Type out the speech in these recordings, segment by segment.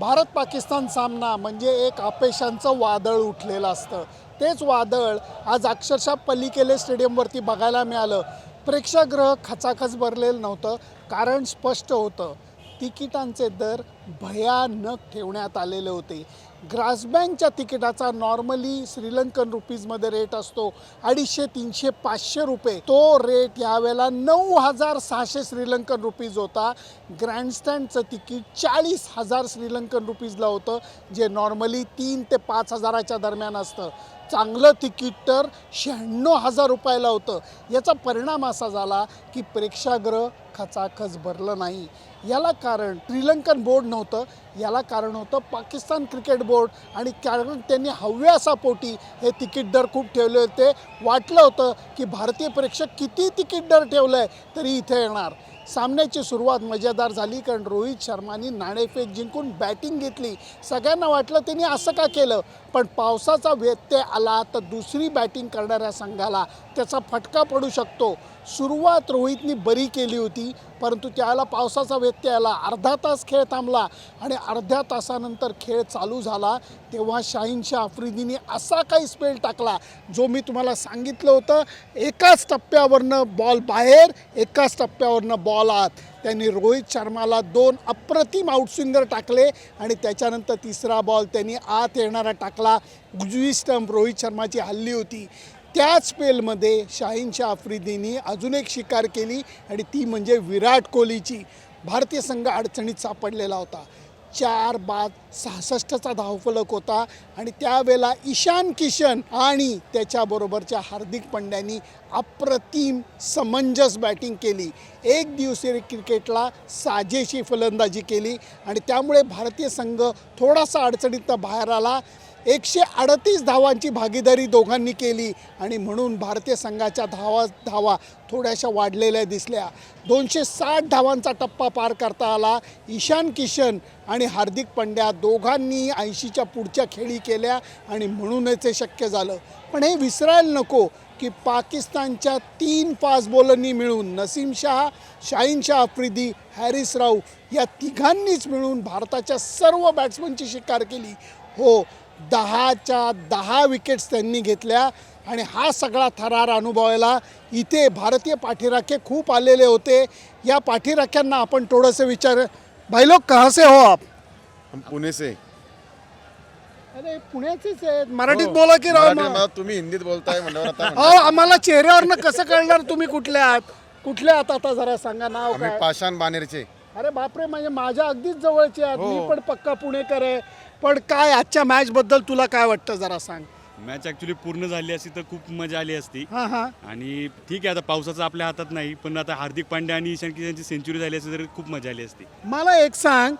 भारत पाकिस्तान सामना म्हणजे एक अपेक्षांचं वादळ उठलेलं असतं. तेच वादळ आज अक्षरशः पलीकेले स्टेडियमवरती बघायला मिळालं. प्रेक्षागृह खचाखच भरलेलं नव्हतं कारण स्पष्ट होतं. तिकिटांचे दर भयानक ठेवण्यात आलेले होते. ग्रासबँकच्या तिकिटाचा नॉर्मली श्रीलंकन रुपीजमध्ये रेट असतो. अडीचशे तीनशे पाचशे रुपये. तो रेट यावेळेला नऊ हजार सहाशे श्रीलंकन रुपीज होता. ग्रँडस्टँडचं तिकीट चाळीस हजार श्रीलंकन रुपीजला होतं जे नॉर्मली तीन ते पाच हजाराच्या दरम्यान असतं. चांगलं तिकीट तर शहाण्णव हजार रुपयाला होतं. याचा परिणाम असा झाला की प्रेक्षागृह खचाखच भरलं नाही. याला कारण श्रीलंकन बोर्ड नव्हतं. याला कारण होतं पाकिस्तान क्रिकेट बोर्ड आणि कारण त्यांनी हव्यासापोटी हे तिकीट दर खूप ठेवले होते. वाटलं होतं की भारतीय प्रेक्षक किती तिकीट दर ठेवलं आहे तरी इथे येणार. सामन्याची सुरुवात मजेदार झाली कारण रोहित शर्मानी नाणेफेक जिंकून बॅटिंग घेतली. सगळ्यांना वाटलं त्यांनी असं का केलं? पण पावसाचा व्यत्यय आला तर दुसरी बॅटिंग करणाऱ्या संघाला त्याचा फटका पडू शकतो. सुरुवात रोहितनी बरी केली होती परंतु त्याला पावसाचा व्यत्यय आला अर्धा तास खेळ थांबला आणि अर्ध्या तासानंतर खेळ चालू झाला. तेव्हा शाहीनशा आफ्रिदीने असा काही स्पेल टाकला जो मी तुम्हाला सांगितलं होतं. एकाच टप्प्यावरनं बॉल बाहेर एकाच टप्प्यावरनं बॉल आत. त्यांनी रोहित शर्माला दोन अप्रतिम आउटस्विंगर टाकले आणि त्याच्यानंतर तिसरा बॉल त्यांनी आत येणारा टाकला. उजवी स्टंप रोहित शर्माची हल्ली होती. त्याच स्पेलमध्ये शाहीनशा आफ्रिदीनी अजून एक शिकार केली आणि ती म्हणजे विराट कोहलीची. भारतीय संघ अडचणीत सापडलेला होता. चार बाद सहासष्टचा धावफलक होता आणि त्यावेळेला ईशान किशन आणि त्याच्याबरोबरच्या हार्दिक पंड्यांनी अप्रतिम समंजस बॅटिंग केली. एक दिवसीय क्रिकेटला साजेशी फलंदाजी केली आणि त्यामुळे भारतीय संघ थोडासा अडचणीतनं बाहेर आला. एकशे अडतीस धावांची भागीदारी दोघांनी केली आणि म्हणून भारतीय संघाच्या धावा धावा थोड्याशा वाढलेल्या दिसल्या. दोनशे साठ धावांचा टप्पा पार करता आला. ईशान किशन आणि हार्दिक पंड्या दोघांनी ऐंशीच्या पुढच्या खेळी केल्या आणि म्हणूनच हे शक्य झालं. पण हे विसरायला नको की पाकिस्तानच्या तीन फास्ट बॉलरनी मिळून नसीम शाह शाहीन शाह आफ्रिदी हॅरिस राऊ या तिघांनीच मिळून भारताच्या सर्व बॅट्समनची शिकार केली. हो दहाच्या दहा विकेट्स त्यांनी घेतल्या आणि हा सगळा थरार अनुभवायला इथे भारतीय पाठीराखे खूप आलेले होते. या पाठीराख्यांना आपण थोडंसं विचार भाई लोग कहाँ से हो आप? हम पुणे से अरे पुण्याचेच आहेत. मराठीत हो. बोला की राव मराठी- मग. मला तुम्ही हिंदीत बोलताय म्हणल्यावर आता अहो आम्हाला चेहऱ्यावरनं कसं कळणार तुम्ही कुठले आहात? कुठले आहात आता जरा सांगा नाव आम्ही काय? पाषाण बानेरचे. अरे बापरे म्हणजे माझ्या अगदीच जवळचे आहात. हो. मी पण पक्का पुणेकर आहे. पण काय आजच्या मॅच बद्दल तुला काय वाटतं जरा सांग. मॅच ॲक्च्युली पूर्ण झाली असती तर खूप मजा आली असती. हा हा. आणि ठीक आहे आता पावसाचं आपल्या हातात नाही पण आता हार्दिक पांड्या आणि ईशान किशनची सेंचुरी झाली असती तर खूप मजा आली असती. मला एक सांग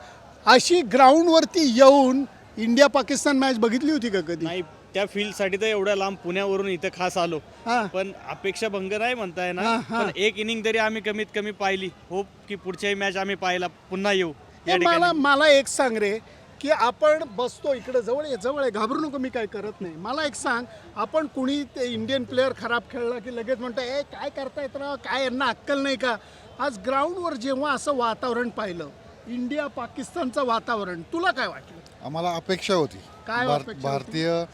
अशी ग्राउंडवरती येऊन इंडिया पाकिस्तान मॅच बघितली होती का कधी? नाही त्या फील्डसाठी तर एवढ्या लांब पुण्यावरून इथं खास आलो. हा. पण अपेक्षा भंग नाही म्हणताय हा, ना. हा. पण एक इनिंग तरी आम्ही कमीत कमी पाहिली. होप की पुढच्याही मॅच आम्ही पाहायला पुन्हा येऊ. हे या मला ठिकाणी. मला एक सांग रे की आपण बसतो इकडे जवळ आहे जवळ आहे घाबरू नको मी काय करत नाही. मला एक सांग आपण कुणी ते इंडियन प्लेअर खराब खेळला की लगेच म्हणतो ए काय करतायत राव? काय यांना अक्कल नाही का? आज ग्राउंडवर जेव्हा असं वातावरण पाहिलं इंडिया पाकिस्तानचं वातावरण तुला काय वाटलं? आम्हाला अपेक्षा होती. काय भार- अपेक्षा होती? भारतीय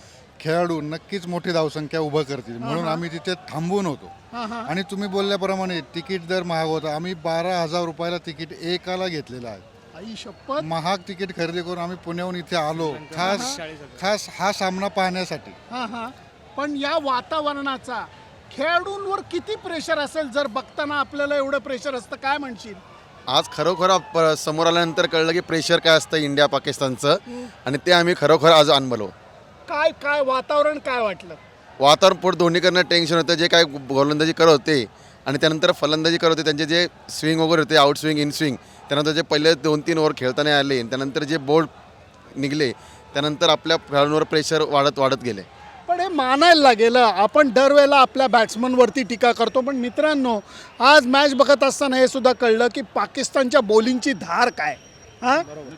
खेळाडू नक्कीच मोठी धावसंख्या उभं करतील. म्हणून आम्ही तिथे थांबून होतो. हां हां. आणि तुम्ही बोलल्याप्रमाणे तिकीट दर महाग होता. आम्ही बारा हजार रुपयाला तिकीट एकाला घेतलेलं आहे. आई शपथ. महाग तिकीट खरेदी करून आम्ही पुण्याहून इथे आलो. खास खास हा सामना पाहण्यासाठी. हां हां. पण या वातावरणाचा खेळाडूंवर किती प्रेशर असेल जर बघताना आपल्याला एवढं प्रेशर असतं काय म्हणशील? आज खरोखर आप- समोर आल्यानंतर कळलं की प्रेशर काय असतं इंडिया पाकिस्तानचं. आणि ते आम्ही खरोखर आज अनुभवलो काय काय वातावरण काय वाटलं? वातावरण पोट दोन्हीकडनं टेन्शन होतं. जे काय गोलंदाजी करत होते आणि त्यानंतर फलंदाजी करत होते त्यांचे जे स्विंग वगैरे होते आउट स्विंग इन स्विंग त्यानंतर जे पहिले दोन तीन ओव्हर खेळताना आले त्यानंतर जे बोल्ड निघले त्यानंतर आपल्या खेळाडूंवर प्रेशर वाढत वाढत गेले. पण हे मानायला लागेल आपण दरवेळेला आपल्या बॅट्समनवरती टीका करतो. पण मित्रांनो आज मॅच बघत असताना हे सुद्धा कळलं की पाकिस्तानच्या बॉलिंगची धार काय? हा?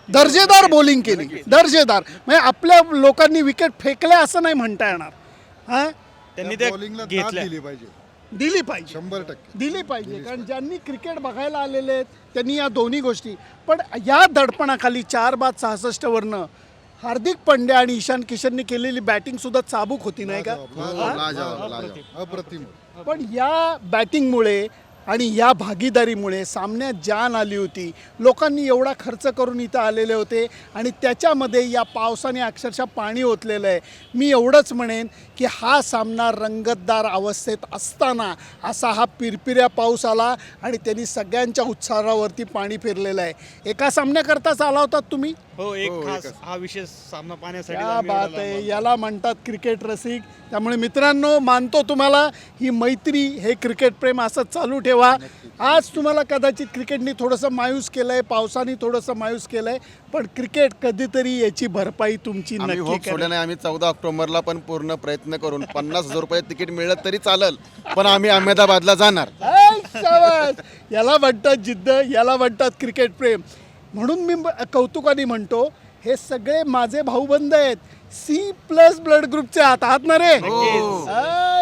दर्जेदार बॉलिंग केली. दर्जेदार. म्हणजे आपल्या लोकांनी विकेट फेकल्या असं नाही म्हणता येणार. हा? त्यांनी ते बॉलिंगला दाद घेतल्या. दिली पाहिजे. दिली पाहिजे. शंभर टक्के. दिली पाहिजे. कारण ज्यांनी क्रिकेट बघायला आलेले आहेत त्यांनी या दोन्ही गोष्टी. पण या दडपणाखाली चार बाद सहासष्टवरनं हार्दिक पंड्या आणि ईशान किशनने केलेली बॅटिंग सुद्धा चाबूक होती नाही का? लाजवाब, लाजवाब, लाजवाब. अप्रतिम. पण या बॅटिंगमुळे आणि या भागीदारीमुळे सामन्यात जान आली होती. लोकांनी एवढा खर्च करून इथं आलेले होते आणि त्याच्यामध्ये या पावसाने अक्षरशः पाणी ओतलेलं आहे. मी एवढंच म्हणेन की हा सामना रंगतदार अवस्थेत असताना असा हा पिरपिऱ्या पाऊस आला आणि त्यांनी सगळ्यांच्या उत्साहावरती पाणी फिरलेलं आहे. एका सामन्याकरताच आला होता तुम्ही? हो एक खास हा विशेष सामना पाहण्यासाठी आम्ही बात एवढा आहे लांब याला म्हणतात क्रिकेट रसिक. त्यामुळे मित्रांनो मानतो तुम्हाला ही मैत्री हे क्रिकेट प्रेम असं चालू ठेवा. आज तुम्हाला कदाचित क्रिकेटने थोडंसं मायूस केलंय पावसाने थोडंसं मायूस केलंय पण क्रिकेट कधीतरी याची भरपाई तुमची आम्ही नक्की होप सोडलं करेल नाही आम्ही चौदा ऑक्टोबरला पण पूर्ण प्रयत्न करून पन्नास हजार रुपये तिकीट मिळलं तरी चालेल पण आम्ही अहमदाबादला जाणार. ऐ, शाबास. याला म्हणतात जिद्द याला म्हणतात क्रिकेट प्रेम. म्हणून मी कौतुकाने म्हणतो हे सगळे माझे भाऊबंद आहेत. सी प्लस ब्लड ग्रुपचे आहात आहात ना रे?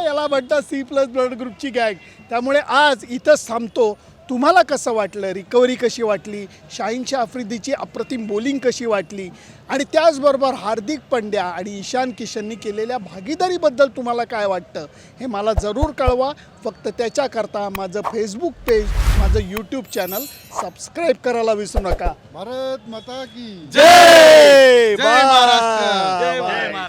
याला म्हणतात सी प्लस ब्लड ग्रुपची गॅग त्यामुळे आज इथंच थांबतो. तुम्हाला कसं वाटलं? रिकव्हरी कशी वाटली? शाहीनशा आफ्रिदीची अप्रतिम बॉलिंग कशी वाटली? आणि त्याचबरोबर हार्दिक पंड्या आणि ईशान किशननी केलेल्या भागीदारीबद्दल तुम्हाला काय वाटतं? हे मला जरूर कळवा. फक्त त्याच्याकरता माझं फेसबुक पेज माझं यूट्यूब चॅनल सबस्क्राईब करायला विसरू नका. भारत माता की जय! जय महाराष्ट्र. बा- जय महाराष्ट्र!